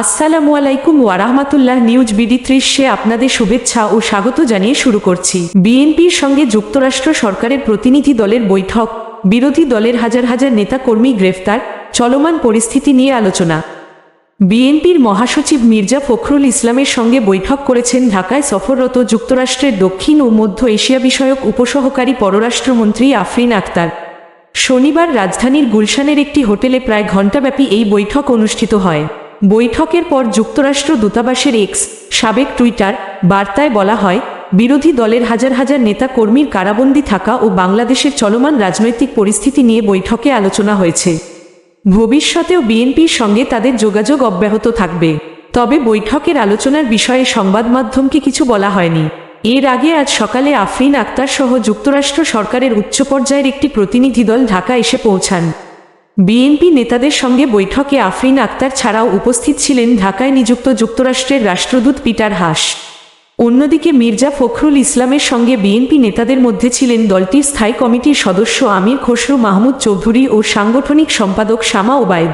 আসসালামু আলাইকুম ওয়ারাহমাতুল্লাহ news BD ত্রিশে আপনাদের শুভেচ্ছা ও স্বাগত জানিয়ে শুরু করছি। বিএনপির সঙ্গে যুক্তরাষ্ট্র সরকারের প্রতিনিধি দলের বৈঠক। বিরোধী দলের হাজার হাজার নেতাকর্মী গ্রেফতার, চলমান পরিস্থিতি নিয়ে আলোচনা। বিএনপির মহাসচিব মির্জা ফখরুল ইসলামের সঙ্গে বৈঠক করেছেন ঢাকায় সফররত যুক্তরাষ্ট্রের দক্ষিণ ও মধ্য এশিয়া বিষয়ক উপসহকারী পররাষ্ট্রমন্ত্রী আফরিন আক্তার শনিবার রাজধানীর গুলশানের একটি হোটেলে প্রায় ঘণ্টাব্যাপী এই বৈঠক অনুষ্ঠিত হয়। বৈঠকের পর যুক্তরাষ্ট্র দূতাবাসের এক্স সাবেক টুইটার বার্তায় বলা হয়, বিরোধী দলের হাজার হাজার নেতা কর্মীর কারাবন্দী থাকা ও বাংলাদেশের চলমান রাজনৈতিক পরিস্থিতি নিয়ে বৈঠকে আলোচনা হয়েছে। ভবিষ্যতেও বিএনপির সঙ্গে তাদের যোগাযোগ অব্যাহত থাকবে। তবে বৈঠকের আলোচনার বিষয়ে সংবাদ মাধ্যমকে কিছু বলা হয়নি। এর আগে আজ সকালে আফরিন আক্তার সহ যুক্তরাষ্ট্র সরকারের উচ্চ পর্যায়ের একটি প্রতিনিধি দল ঢাকা এসে পৌঁছান। বিএনপি নেতাদের সঙ্গে বৈঠকে আফরিন আক্তার ছাড়াও উপস্থিত ছিলেন ঢাকায় নিযুক্ত যুক্তরাষ্ট্রের রাষ্ট্রদূত পিটার হাস। অন্যদিকে মির্জা ফখরুল ইসলামের সঙ্গে বিএনপি নেতাদের মধ্যে ছিলেন দলটির স্থায়ী কমিটির সদস্য আমির খসরু মাহমুদ চৌধুরী ও সাংগঠনিক সম্পাদক শামা ওবায়দ।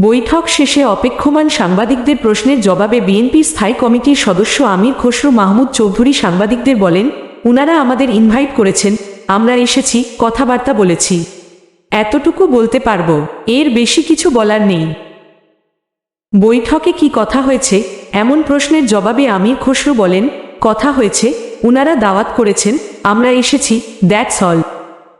বৈঠক শেষে অপেক্ষমান সাংবাদিকদের প্রশ্নের জবাবে বিএনপির স্থায়ী কমিটির সদস্য আমির খসরু মাহমুদ চৌধুরী সাংবাদিকদের বলেন, উনারা আমাদের ইনভাইট করেছেন, আমরা এসেছি, কথাবার্তা বলেছি। এতটুকু বলতে পারব, এর বেশি কিছু বলার নেই। বৈঠকে কি কথা হয়েছে? এমন প্রশ্নের জবাবে আমির খসরু বলেন, কথা হয়েছে, উনারা দাওয়াত করেছেন, আমরা এসেছি, দ্যাটস অল।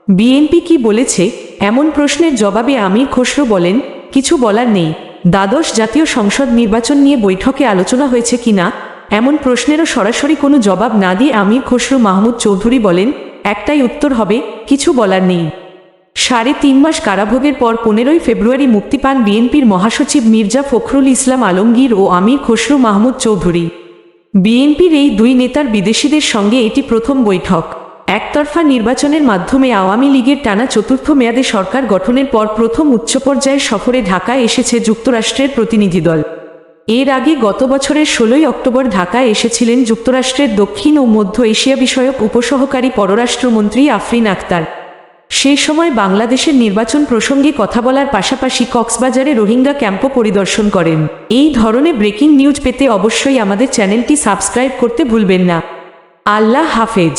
বিএনপি কি বলেছে? এমন প্রশ্নের জবাবে আমির খসরু বলেন, কিছু বলার নেই। দ্বাদশ জাতীয় সংসদ নির্বাচন নিয়ে বৈঠকে আলোচনা হয়েছে কিনা এমন প্রশ্নেরও সরাসরি কোনো জবাব না দিয়ে আমির খসরু মাহমুদ চৌধুরী বলেন, একটাই উত্তর হবে, কিছু বলার নেই। সাড়ে তিন মাস কারাভোগের পর পনেরোই ফেব্রুয়ারি মুক্তি পান বিএনপির মহাসচিব মির্জা ফখরুল ইসলাম আলমগীর ও আমির খসরু মাহমুদ চৌধুরী। বিএনপির এই দুই নেতার বিদেশিদের সঙ্গে এটি প্রথম বৈঠক। একতরফা নির্বাচনের মাধ্যমে আওয়ামী লীগের টানা চতুর্থ মেয়াদে সরকার গঠনের পর প্রথম উচ্চ পর্যায়ের সফরে ঢাকায় এসেছে যুক্তরাষ্ট্রের প্রতিনিধি দল। এর আগে গত বছরের ষোলোই অক্টোবর ঢাকায় এসেছিলেন যুক্তরাষ্ট্রের দক্ষিণ ও মধ্য এশিয়া বিষয়ক উপসহকারী পররাষ্ট্রমন্ত্রী আফরিন আক্তার সেই সময় বাংলাদেশের নির্বাচন প্রসঙ্গে কথা বলার পাশাপাশি কক্সবাজারে রোহিঙ্গা ক্যাম্পও পরিদর্শন করেন। এই ধরনের ব্রেকিং নিউজ পেতে অবশ্যই আমাদের চ্যানেলটি সাবস্ক্রাইব করতে ভুলবেন না। আল্লাহ হাফেজ।